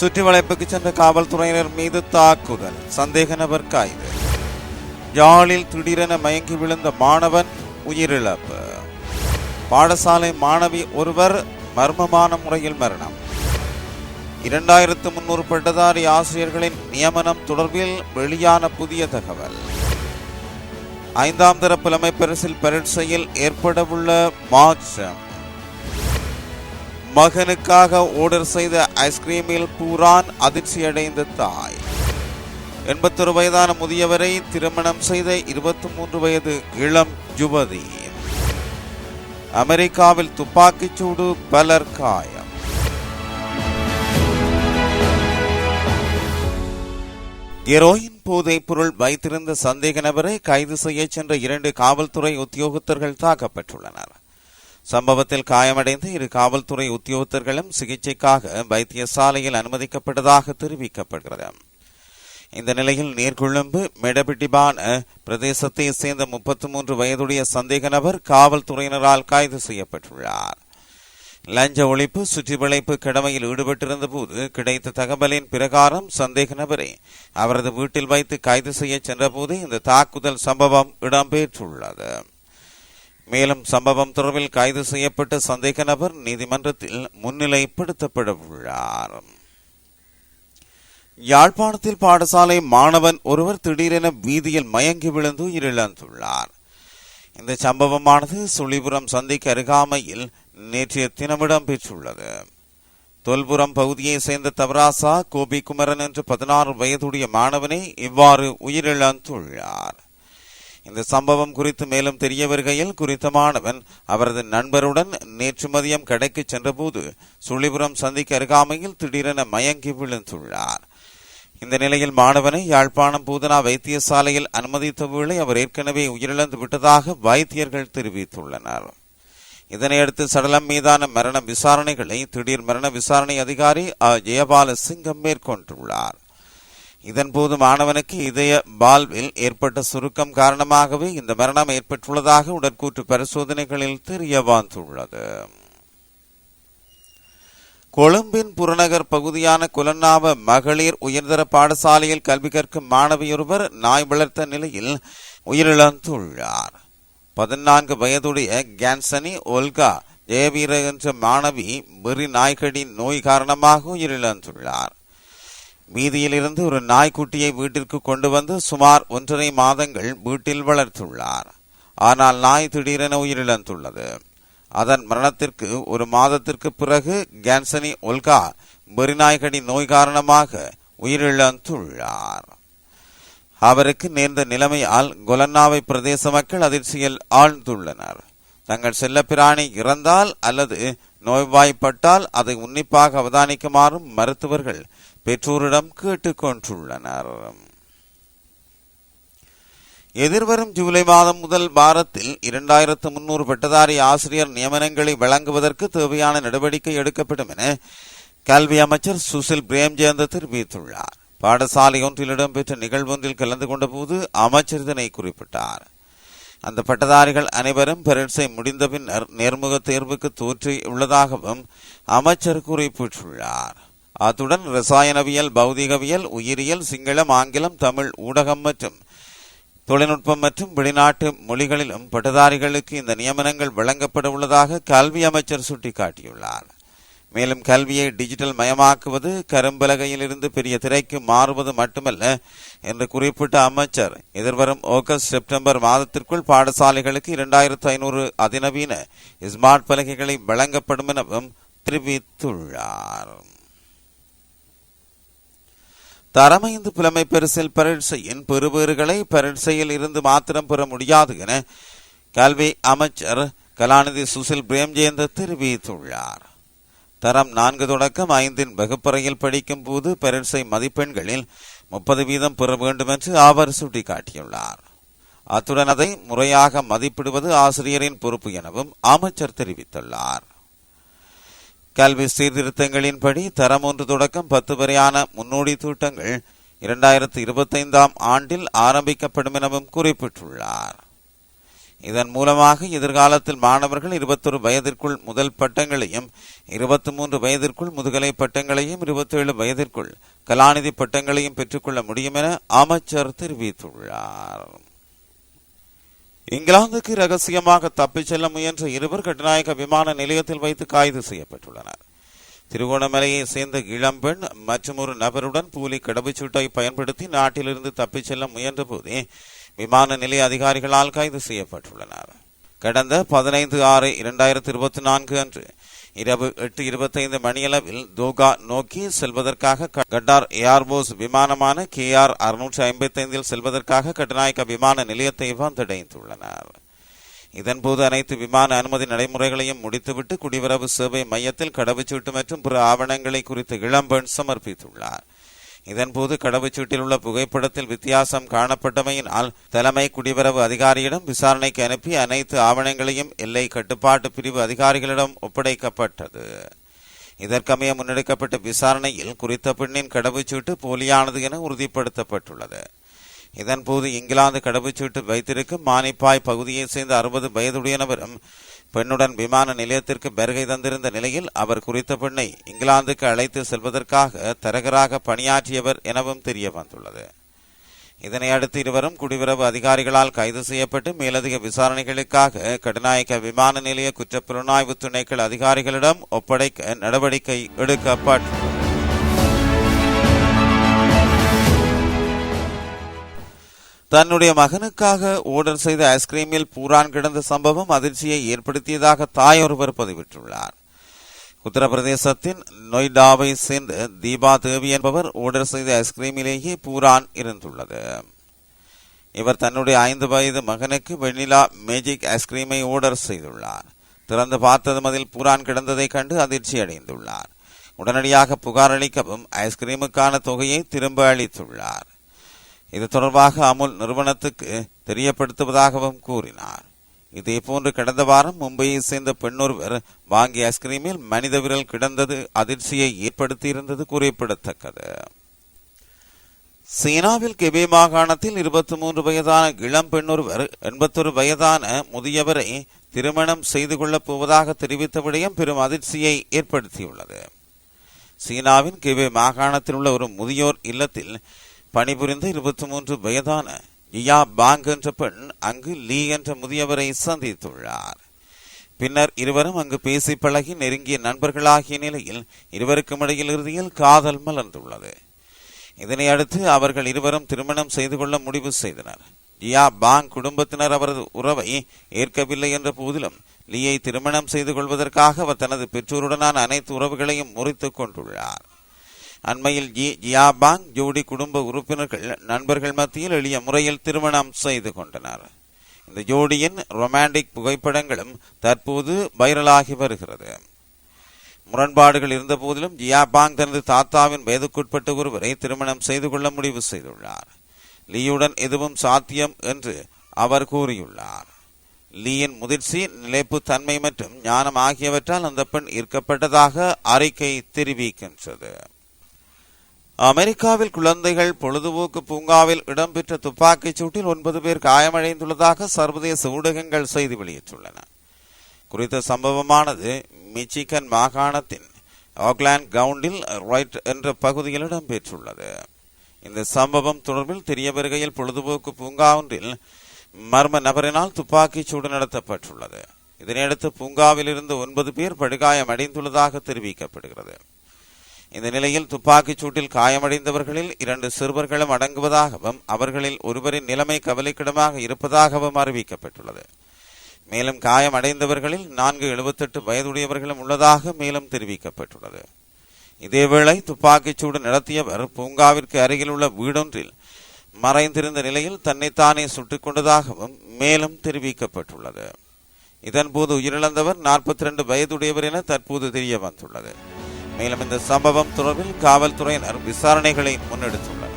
சுற்றி வளைப்புக்கு சென்ற காவல்துறையினர் மீது தாக்குதல். சந்தேக நபர் கைது. யாழில் திடீரென மயங்கி விழுந்த மாணவன் உயிரிழப்பு. பாடசாலை மாணவி ஒருவர் மர்மமான முறையில் மரணம். இரண்டாயிரத்து முன்னூறு பட்டதாரி ஆசிரியர்களின் நியமனம் தொடர்பில் வெளியான புதிய தகவல். ஐந்தாம் தர புலமை பரிசில் பரீட்சையில் ஏற்படவுள்ள மாற்றம். மகனுக்காக ஆர்டர் செய்த ஐஸ்கிரீமில் பூரான் அதிர்ச்சியடைந்த தாய். எண்பத்தொரு வயதான முதியவரை திருமணம் செய்த இருபத்தி மூன்று வயது இளம் யுவதி. அமெரிக்காவில் துப்பாக்கிச் சூடு பலர் காயம். ஹெரோயின் போதைப் பொருள் வைத்திருந்த சந்தேக நபரை கைது செய்ய சென்ற இரண்டு காவல்துறை உத்தியோகத்தர்கள் தாக்கப்பட்டுள்ளனர். சம்பவத்தில் காயமடைந்த இரு காவல்துறை உத்தியோகத்தர்களும் சிகிச்சைக்காக வைத்தியசாலையில் அனுமதிக்கப்பட்டதாக தெரிவிக்கப்படுகிறது. இந்த நிலையில் நீர்கொழும்பு மெடபிட்டிபான பிரதேசத்தை சேர்ந்த முப்பத்தி மூன்று வயதுடைய சந்தேக நபர் காவல்துறையினரால் கைது செய்யப்பட்டுள்ளார். லஞ்ச ஒழிப்பு சுற்றிவளைப்பு கடமையில் ஈடுபட்டிருந்த போது கிடைத்த தகவலின் பிரகாரம் சந்தேக நபரை அவரது வீட்டில் வைத்து கைது செய்ய சென்றபோது இந்த தாக்குதல் சம்பவம் இடம்பெற்றுள்ளது. மேலும் சம்பவம் தொடர்பில் கைது செய்யப்பட்ட சந்தேக நபர் நீதிமன்றத்தில் முன்னிலைப்படுத்தப்பட உள்ளார் யாழ்ப்பாணத்தில் பாடசாலை மாணவன் ஒருவர் திடீரென வீதியில் மயங்கி விழுந்து உயிரிழந்துள்ளார். இந்த சம்பவமானது சுழிபுரம் சந்திக்கு அருகாமையில் நேற்றைய தினமிடம் பெற்றுள்ளது தொல்புரம் பகுதியை சேர்ந்த தவராசா கோபி குமரன் என்ற பதினாறு வயதுடைய மாணவனை இவ்வாறு உயிரிழந்துள்ளார். இந்த சம்பவம் குறித்து மேலும் தெரிய வருகையில் குறித்த மாணவன் அவரது நண்பருடன் நேற்று மதியம் கடைக்கு சென்றபோது சுழிபுரம் சந்திக்கு அருகாமையில் திடீரென மயங்கி விழுந்துள்ளார். இந்த நிலையில் மாணவனை யாழ்ப்பாணம் பூதனா வைத்தியசாலையில் அனுமதித்த வேளை அவர் ஏற்கனவே உயிரிழந்து விட்டதாக வைத்தியர்கள் தெரிவித்துள்ளனர். இதனையடுத்து சடலம் மீதான மரண விசாரணைகளை திடீர் மரண விசாரணை அதிகாரி அ. ஜெயபால சிங்கம் மேற்கொண்டுள்ளார். இதன்போது மாணவனுக்கு இதய பால்வில் ஏற்பட்ட சுருக்கம் காரணமாகவே இந்த மரணம் ஏற்பட்டுள்ளதாக உடற்கூற்று பரிசோதனைகளில் தெரிய வந்துள்ளது கொழும்பின் புறநகர் பகுதியான குலன்னாவ மகளிர் உயர்தர பாடசாலையில் கல்வி கற்கும் மாணவியொருவர் நாய் வளர்த்த நிலையில் உயிரிழந்துள்ளார். பதினான்கு வயதுடைய கேன்சனி ஒல்கா ஜெயவீர என்ற மாணவி வெறி நாய்கடி நோய் காரணமாக உயிரிழந்துள்ளார். வீதியிலிருந்து ஒரு நாய்க்குட்டியை வீட்டிற்கு கொண்டு வந்து சுமார் ஒன்றரை மாதங்கள் வீட்டில் வளர்த்துள்ளார். ஆனால் நாய் திடீரென உயிரிழந்துள்ளது. அதன் மரணத்திற்கு ஒரு மாதத்திற்கு பிறகு கேன்சனி ஒல்கா பெரிநாய்கடி நோய் காரணமாக உயிரிழந்துள்ளார். அவருக்கு நேர்ந்த நிலைமையால் கொலன்னாவை பிரதேச மக்கள் அதிர்ச்சியில் ஆழ்ந்துள்ளனர். தங்கள் செல்லப்பிராணி இறந்தால் அல்லது நோய்வாய்ப்பட்டால் அதை உன்னிப்பாக அவதானிக்குமாறும் மருத்துவர்கள் பெற்றோரிடம் கேட்டுக்கொண்டுள்ளனர். எதிர்வரும் ஜூலை மாதம் முதல் வாரத்தில் இரண்டாயிரத்து முன்னூறு பட்டதாரி ஆசிரியர் நியமனங்களை வழங்குவதற்கு தேவையான நடவடிக்கை எடுக்கப்படும் என கல்வி அமைச்சர் சுசில் பிரேம்ஜெயந்த் தெரிவித்துள்ளார். பாடசாலை ஒன்றில் இடம்பெற்ற நிகழ்வொன்றில் கலந்து கொண்ட போது அமைச்சர் இதனை குறிப்பிட்டார். அந்த பட்டதாரிகள் அனைவரும் பரீட்சை முடிந்த பின்னர் நேர்முக தேர்வுக்கு தோற்றி உள்ளதாகவும் அமைச்சர் குறிப்பிட்டுள்ளார் அத்துடன் ரசாயனவியல் பௌதிகவியல் உயிரியல் சிங்களம் ஆங்கிலம் தமிழ் ஊடகம் மற்றும் தொழில்நுட்பம் மற்றும் வெளிநாட்டு மொழிகளிலும் பட்டதாரிகளுக்கு இந்த நியமனங்கள் வழங்கப்பட உள்ளதாக கல்வி அமைச்சர் சுட்டிக்காட்டியுள்ளார். மேலும் கல்வியை டிஜிட்டல் மயமாக்குவது கரும்பலகையிலிருந்து பெரிய திரைக்கு மாறுவது மட்டுமல்ல என்று குறிப்பிட்ட அமைச்சர். எதிர்வரும் ஆகஸ்ட் செப்டம்பர் மாதத்திற்குள் பாடசாலைகளுக்கு இரண்டாயிரத்து ஐநூறு அதிநவீன ஸ்மார்ட் பலகைகளை வழங்கப்படும் எனவும் தெரிவித்துள்ளார். தரமைந்து புலமை பரிசில் பரீட்சையின் பெறுபேறுகளை பரீட்சையில் இருந்து மாத்திரம் பெற முடியாது என கல்வி அமைச்சர் கலாநிதி சுசில் பிரேம்ஜெயந்த தெரிவித்துள்ளார். தரம் நான்கு தொடக்கம் ஐந்தின் வகுப்பறையில் படிக்கும் போது பரீட்சை மதிப்பெண்களில் முப்பது வீதம் பெற வேண்டும் என்று அவர் சுட்டிக்காட்டியுள்ளார். அத்துடன் அதை முறையாக மதிப்பிடுவது ஆசிரியரின் பொறுப்பு எனவும் அமைச்சர் தெரிவித்துள்ளார். கல்வி சீர்திருத்தங்களின்படி தரம் ஒன்று தொடக்கம் பத்து வரையான முன்னோடி தூட்டங்கள் இரண்டாயிரத்தி இருபத்தைந்தாம் ஆண்டில் ஆரம்பிக்கப்படும் எனவும் குறிப்பிட்டுள்ளார். இதன் மூலமாக எதிர்காலத்தில் மாணவர்கள் இருபத்தொரு வயதிற்குள் முதல் பட்டங்களையும் இருபத்தி மூன்று வயதிற்குள் முதுகலை பட்டங்களையும் இருபத்தேழு வயதிற்குள் கலாநிதி பட்டங்களையும் பெற்றுக்கொள்ள முடியும் என அமைச்சர் தெரிவித்துள்ளார். இங்கிலாந்துக்கு ரகசியமாக தப்பிச் செல்ல முயன்ற இருவர் கட்டுநாயக விமான நிலையத்தில் வைத்து கைது செய்யப்பட்டுள்ளனர். திருகோணமலையை சேர்ந்த இளம்பெண் மற்றும் ஒரு நபருடன் போலி கடவுச்சீட்டை பயன்படுத்தி நாட்டிலிருந்து தப்பிச் செல்ல முயன்ற போதே விமான நிலைய அதிகாரிகளால் கைது செய்யப்பட்டுள்ளனர். கடந்த பதினைந்து ஆறு இரண்டாயிரத்தி இருபத்தி நான்கு அன்று இரவு எட்டு இருபத்தைந்து மணியளவில் தோகா நோக்கி செல்வதற்காக கட்டார் ஏர்போஸ் விமானமான கே ஆர் அறுநூற்றி ஐம்பத்தைந்தில் செல்வதற்காக கட்டுநாயக்க விமான நிலையத்தை வந்தடைந்துள்ளனர். இதன்போது அனைத்து விமான அனுமதி நடைமுறைகளையும் முடித்துவிட்டு குடிவரவு சேவை மையத்தில் கடவுச்சீட்டு மற்றும் பிற ஆவணங்களை குறித்து இளம்பெண் சமர்ப்பித்துள்ளார். இதன்போது கடவுச்சீட்டில் உள்ள புகைப்படத்தில் வித்தியாசம் காணப்பட்டமையினால் தலைமை குடிவரவு அதிகாரியிடம் விசாரணைக்கு அனுப்பி அனைத்து ஆவணங்களையும் எல்லை கட்டுப்பாட்டு பிரிவு அதிகாரிகளிடம் ஒப்படைக்கப்பட்டது. இதற்கமைய முன்னெடுக்கப்பட்ட விசாரணையில் குறித்த பெண்ணின் கடவுச்சீட்டு போலியானது என உறுதிப்படுத்தப்பட்டுள்ளது. இதன்போது இங்கிலாந்து கடவுச்சீட்டு வைத்திருக்கும் மானிப்பாய் பகுதியைச் சேர்ந்த அறுபது வயதுடையனவரும் பெண்ணுடன் விமான நிலையத்திற்கு வருகை தந்திருந்த நிலையில் அவர் குறித்த பெண்ணை இங்கிலாந்துக்கு அழைத்து செல்வதற்காக தரகராக பணியாற்றியவர் எனவும் தெரிய வந்துள்ளது. இதனை அடுத்து இருவரும் குடியுறவு அதிகாரிகளால் கைது செய்யப்பட்டு மேலதிக விசாரணைகளுக்காக கடுநாயக்க விமான நிலைய குற்றப்புலனாய்வு துணைக்கள் அதிகாரிகளிடம் ஒப்படைக்க நடவடிக்கை எடுக்கப்பட்டது தன்னுடைய மகனுக்காக ஓர்டர் செய்த ஐஸ்கிரீமில் பூரான் கிடந்த சம்பவம் அதிர்ச்சியை ஏற்படுத்தியதாக தாய் ஒருவர் பதிவிட்டுள்ளார். உத்தரப்பிரதேசத்தின் நொய்டாவை சேர்ந்த தீபா தேவி என்பவர் ஓர்டர் செய்த ஐஸ்கிரீமிலேயே பூரான் இருந்துள்ளது. இவர் தன்னுடைய ஐந்து வயது மகனுக்கு வெண்ணிலா மேஜிக் ஐஸ்கிரீமை ஓர்டர் செய்துள்ளார். திறந்து பார்த்ததும் அதில் பூரான் கிடந்ததை கண்டு அதிர்ச்சி அடைந்துள்ளார். உடனடியாக புகார் அளிக்கவும் ஐஸ்கிரீமுக்கான தொகையை திரும்ப அளித்துள்ளார். இது தொடர்பாக அமுல் நிறுவனத்துக்கு தெரியப்படுத்துவதாகவும் கூறினார். இதேபோன்று கடந்த வாரம் மும்பையை சேர்ந்த பெண்ணொருவர் வாங்கிய ஐஸ்கிரீமில் மனித விரல் கிடந்தது அதிர்ச்சியை ஏற்படுத்தியிருந்தது குறிப்பிடத்தக்கது. சீனாவில் கெபே மாகாணத்தில் இருபத்தி மூன்று வயதான இளம் பெண்ணொருவர் எண்பத்தொரு வயதான முதியவரை திருமணம் செய்து கொள்ளப் போவதாக தெரிவித்த விடயம் பெரும் அதிர்ச்சியை ஏற்படுத்தியுள்ளது. சீனாவின் கெபே மாகாணத்தில் உள்ள ஒரு முதியோர் இல்லத்தில் பணிபுரிந்த இருபத்தி மூன்று வயதான இயா பாங் என்ற பெண் அங்கு லீ என்ற முதியவரை சந்தித்துள்ளார். பின்னர் இருவரும் அங்கு பேசி பழகி நெருங்கிய நண்பர்களாகிய நிலையில் இருவருக்கும் இடையில் இறுதியில் காதல் மலர்ந்துள்ளது. இதனை அடுத்து அவர்கள் இருவரும் திருமணம் செய்து கொள்ள முடிவு செய்தனர். ஜியா பாங் குடும்பத்தினர் அவரது உறவை ஏற்கவில்லை என்ற போதிலும் லீயை திருமணம் செய்து கொள்வதற்காக அவர் தனது பெற்றோருடனான அனைத்து உறவுகளையும் முறித்துக் கொண்டுள்ளார். அண்மையில் ஜி ஜியாபாங் ஜோடி குடும்ப உறுப்பினர்கள் நண்பர்கள் மத்தியில் எளிய முறையில் திருமணம் செய்து கொண்டனர். இந்த ஜோடியின் ரொமான்டிக் புகைப்படங்களும் தற்போது வைரலாகி வருகிறது. முரண்பாடுகள் இருந்த போதிலும் ஜியாபாங் தனது தாத்தாவின் வயதுக்குட்பட்ட ஒருவரை திருமணம் செய்து கொள்ள முடிவு செய்துள்ளார். லீயுடன் எதுவும் சாத்தியம் என்று அவர் கூறியுள்ளார். லீயின் முதிர்ச்சி நிலைப்பு தன்மை மற்றும் ஞானம் ஆகியவற்றால் அந்த பெண் ஈர்க்கப்பட்டதாக அறிக்கை தெரிவிக்கின்றது. அமெரிக்காவில் குழந்தைகள் பொழுதுபோக்கு பூங்காவில் இடம்பெற்ற துப்பாக்கிச் சூட்டில் ஒன்பது பேர் காயமடைந்துள்ளதாக சர்வதேச ஊடகங்கள் செய்தி வெளியிட்டுள்ளன. குறித்த சம்பவமானது மிச்சிகன் மாகாணத்தின் ஆக்லாந்து கவுண்டில் ரைட் என்ற பகுதியில் இடம்பெற்றுள்ளது. இந்த சம்பவம் தொடர்பில் தெரிய வருகையில் பொழுதுபோக்கு பூங்கா ஒன்றில் மர்ம நபரினால் துப்பாக்கிச் சூடு நடத்தப்பட்டுள்ளது. இதனையடுத்து பூங்காவில் இருந்து ஒன்பது பேர் படுகாயம் அடைந்துள்ளதாக தெரிவிக்கப்படுகிறது. இந்த நிலையில் துப்பாக்கிச் சூட்டில் காயமடைந்தவர்களில் இரண்டு சிறுவர்களும் அடங்குவதாகவும் அவர்களில் ஒருவரின் நிலைமை கவலைக்கிடமாக இருப்பதாகவும் அறிவிக்கப்பட்டுள்ளது. மேலும் காயமடைந்தவர்களில் நான்கு எழுபத்தெட்டு வயதுடையவர்களும் உள்ளதாக மேலும் தெரிவிக்கப்பட்டுள்ளது. இதேவேளை துப்பாக்கிச் சூடு நடத்தியவர் பூங்காவிற்கு அருகில் உள்ள வீடொன்றில் மறைந்திருந்த நிலையில் தன்னைத்தானே சுட்டுக் கொண்டதாகவும் மேலும் தெரிவிக்கப்பட்டுள்ளது. இதன்போது உயிரிழந்தவர் நாற்பத்தி ரெண்டு வயதுடையவர் என தற்போது தெரிய வந்துள்ளது மேலும் இந்த சம்பவம் தொடர்பில் காவல்துறையினர் விசாரணைகளை முன்னெடுத்துள்ளனர்.